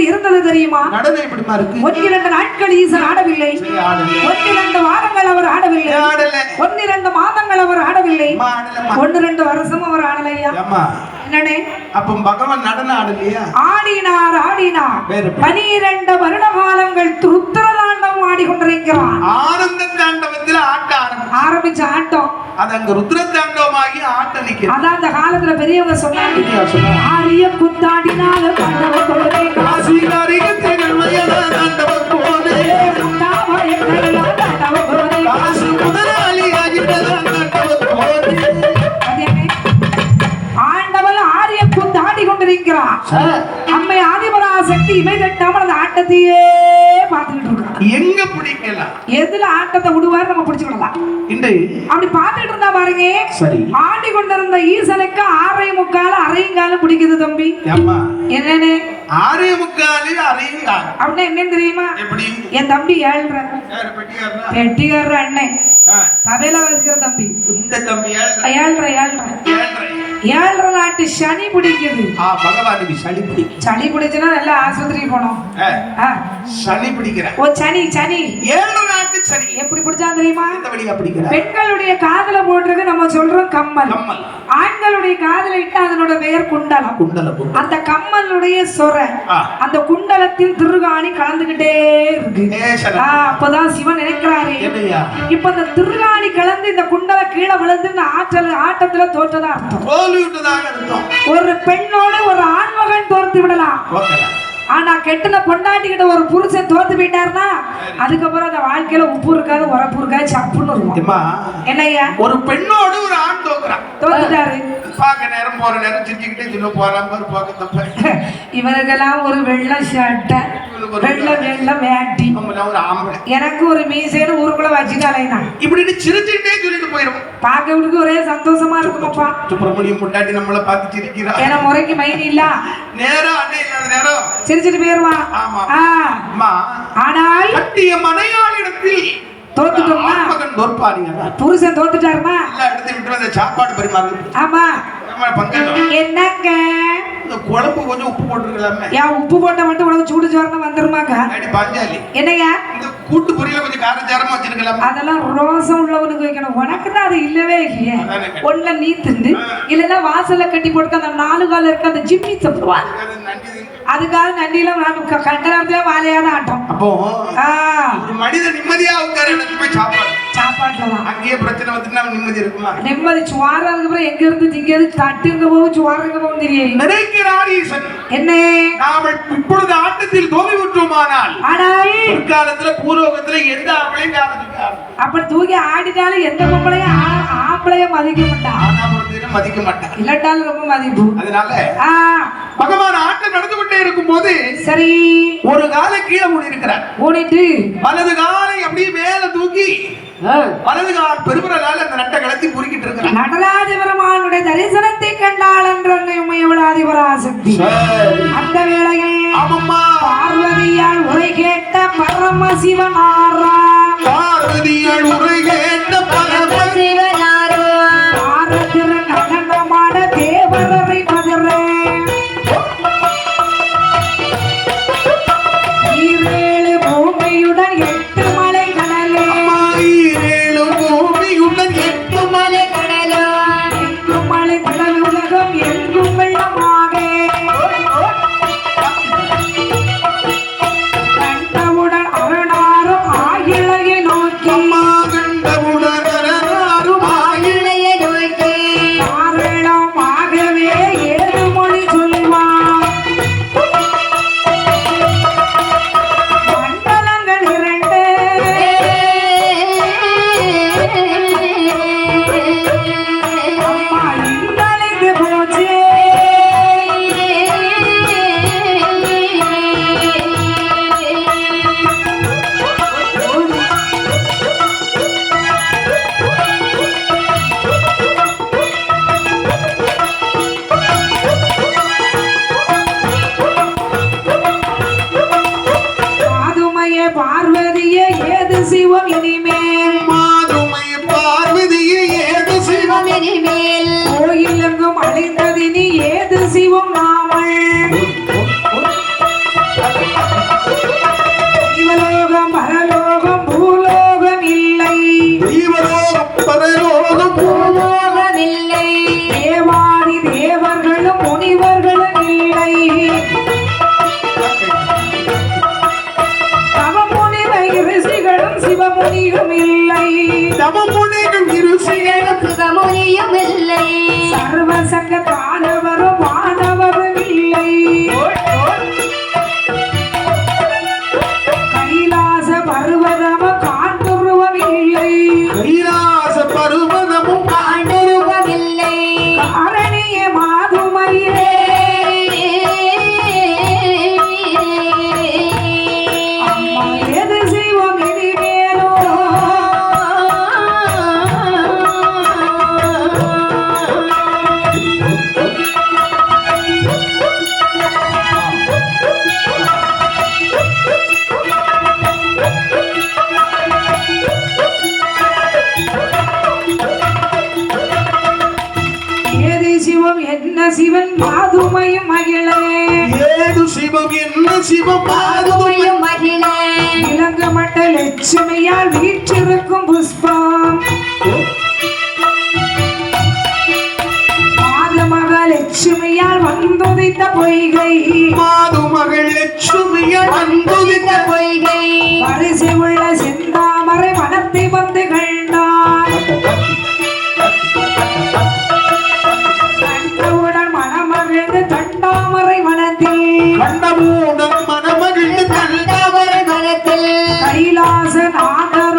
எப்படி இருந்தது தெரியுமா? நடனம் எப்படிமா இருக்கு? ஒன்னிரண்டு நாட்கள் ஈசன் ஆடவில்லை. ஒன்னிரண்டு வாரங்கள் அவர் ஆடவில்லை. ஒன்னிரண்டு மாதங்கள் அவர் ஆடவில்லை. ஒன்னு ரெண்டு வருஷம் அவர் ஆடலையா அம்மா என்னடே அப்ப பகவான் நடனம் ஆடலையா? ஆடினார் ஆடினார். வேறு எப்படி? பனிரெண்டு வருட காலங்கள் ருத்ரதாண்டவம் ஆடிக்கொண்டிருக்கிறான். ஆனந்த தாண்டவத்தில் ஆட்ட ஆரம்பி ஆரம்பிச்ச ஆட்டம். அது அங்க ருத்ர தாண்டவமாகி ஆட்ட நிக்கிறது அதான் அந்த காலத்துல பெரியவங்க சொன்னாங்க? ஆரிய குத்தாடினால கண்டவ கொள்கை காசி காரிகத்திகள் வயதா தாண்டவம் போலே. காசு முதலாளி ஆகிட்டதான் தாண்டவம் போலே. ஆண்டவன் ஆரிய குத்தாடி கொண்டிருக்கிறான் எதுல ஆட்டத்தை விடுவாரு நம்ம பிடிச்சுக்கிடலாம் இன்று அப்படி பார்த்துட்டு இருந்தா பாருங்க. சரி. ஆடி கொண்டிருந்த ஈசனுக்கு ஆறை முக்கால அரையும் காலம் பிடிக்குது தம்பி. என்னன்னு? ஆறே முக்காலு அரையும் கால். அப்படின்னா என்னன்னு தெரியுமா? என் தம்பி ஏழ்ற. வெட்டிக்காரர் அண்ணன். தபையில வச்சுக்கிற தம்பி. இந்த தம்பி ஏழ்ரை. ஏழ்ற. ஏழ்ற. ஏழ்ரை. நாட்டு சனி பிடிக்குது. ஆ பகவானுக்கு சளி பிடிக்கும். சளி பிடிச்சுன்னா நல்லா ஆஸ்பத்திரிக்கு போனோம். சளி பிடிக்கிற ஓ சனி சனி ஏழு நாட்டு சளி. எப்படி பிடிச்சா தெரியுமா? எந்த வழியா பிடிக்கிற? பெண்களுடைய காதுல போட்டிருக்கு நம்ம சொல்றோம் கம்மல். கம்மல். ஆண்களுடைய காதுல இட்டு அதனோட பெயர் குண்டலம். குண்டல குண்டல அந்த கம்மலுடைய சொர. அந்த குண்டலத்தின் திருகாணி கலந்துகிட்டே இருக்கு. அப்பதான் சிவன் நினைக்கிறாரு. இப்ப இந்த திருகாணி கலந்து இந்த குண்டல கீழே விழுந்து இந்த ஆற்றல் ஆட்டத்துல தோற்றதா அர்த்தம். தோல்வி விட்டதாக அர்த்தம். ஒரு பெண்ணோட ஒரு ஆண்மகன் தோர்த்து விடலாம். ஆனா கெட்டுன பொண்டாட்டிக்கிட்ட ஒரு புருஷன் தோத்து போயிட்டாருன்னா அதுக்கப்புறம் அந்த வாழ்க்கையில உப்பு இருக்காது உரப்பு இருக்காது சப்புன்னு இருக்கும் ஏம்மா என்னய்யா? ஒரு பெண்ணோடு ஒரு ஆண் தோக்குறான். தோத்துட்டாரு. பார்க்க நேரம் போற நேரம் சிரிச்சுக்கிட்டே சொல்ல போறான் பாரு பார்க்க தப்ப. இவனுக்கெல்லாம் ஒரு வெள்ளை சட்டை வெள்ளை வேட்டி நம்மள ஒரு ஆம்பளை. எனக்கு ஒரு மீசைன்னு ஊருக்குள்ள வச்சுட்டாலே நான் இப்படின்னு சிரிச்சுக்கிட்டே சொல்லிட்டு போயிடும் பார்க்கறதுக்கு ஒரே சந்தோஷமா இருக்குமாப்பா. சுப்பிரமணியம் முட்டாட்டி நம்மளை பார்த்து சிரிக்கிறா. ஏன்னா முறைக்கு மைன் இல்ல. நேரம் அண்ணன் இல்லாத நேரம். சிரிச்சிட்டு போயிருவான் ஆமா. ஆ, அம்மா ஆனால் கட்டிய மனையாளிடத்தில் தோத்துட்டோம்னா? மகன் தோற்பாருங்க புருஷன் தோத்துட்டாருன்னா எல்லா இடத்தையும் விட்டு அந்த சாப்பாடு பரிமாறு. ஆமா. என்னங்க? குழம்பு கொஞ்சம் உப்பு போட்டுருக்கலாமே. ஏன் உப்பு போட்ட மட்டும் உனக்கு சூடு சோறுன்னு வந்துருமாக்கா? பாஞ்சாலி. என்னய்யா இந்த கூட்டு பொரியல கொஞ்சம் காரச்சாரமா வச்சிருக்கலாமே. அதெல்லாம் ரோசம் உள்ளவனுக்கு வைக்கணும் உனக்கு தான் அது இல்லவே இல்லையே. ஒன்ன நீ தின்னு இல்லைன்னா வாசல்ல கட்டி போட்டு அந்த நாலு கால இருக்க அந்த ஜிம்மி நன்றி அதுக்காக நண்டியில நான் க- கண்ட நேரத்துல வாழையாத ஆட்டம். அப்போ ஒரு நிம்மதியா உட்கார போய் சாப்பாடு சாப்பாட்டுல அங்கேயே பிரச்சனை வந்துட்டு அவன் நிம்மதி இருக்குமா? நிம்மதி சுவாரம் அதுக்கப்புறம் எங்க இருந்து தட்டுங்க போகும் சுவாரங்க போகும் தெரியும்? நினைக்கிறார் ஈசன் என்ன? நாம இப்பொழுது ஆட்டத்தில் தோல்வி விட்டுமானால் ஆனால் பிற்காலத்துல பூர்வகத்துல எந்த ஆம்பளையும் அப்ப தூக்கி ஆடிட்டாலும் எந்த பொம்பளையும் ஆம்பளைய மதிக்க மாட்டா. ஆனாபுரத்தையும் மதிக்க மாட்டான் இல்லாட்டாலும் ரொம்ப மதிப்பு. அதனால பகவான் ஆட்டம் நடந்து கொண்டே இருக்கும் போது சரி. ஒரு காலை கீழே மூடி இருக்கிறார் வலது காலை அப்படியே மேல தூக்கி வலது கால் பெருமரால அந்த நட்டை கலத்தி முறுக்கிட்டு இருக்கிறார் நடராஜ பெருமானுடைய தரிசனத்தை கண்டாள் என்ற உமையவளாதிபராசக்தி. அந்த வேளையில் பார்வதியால் உரை கேட்ட பரமசிவனாரா இல்லங்கும் அழைத்த சிவபாரதம் மகிழ இலங்க மட்ட லட்சுமியால் வீற்றிருக்கும் புஷ்பம். லட்சுமியால் வந்துதைத்த பொய்கை. மாது மகள் லட்சுமியால் வந்துதைத்த பொய்கை. thousand others.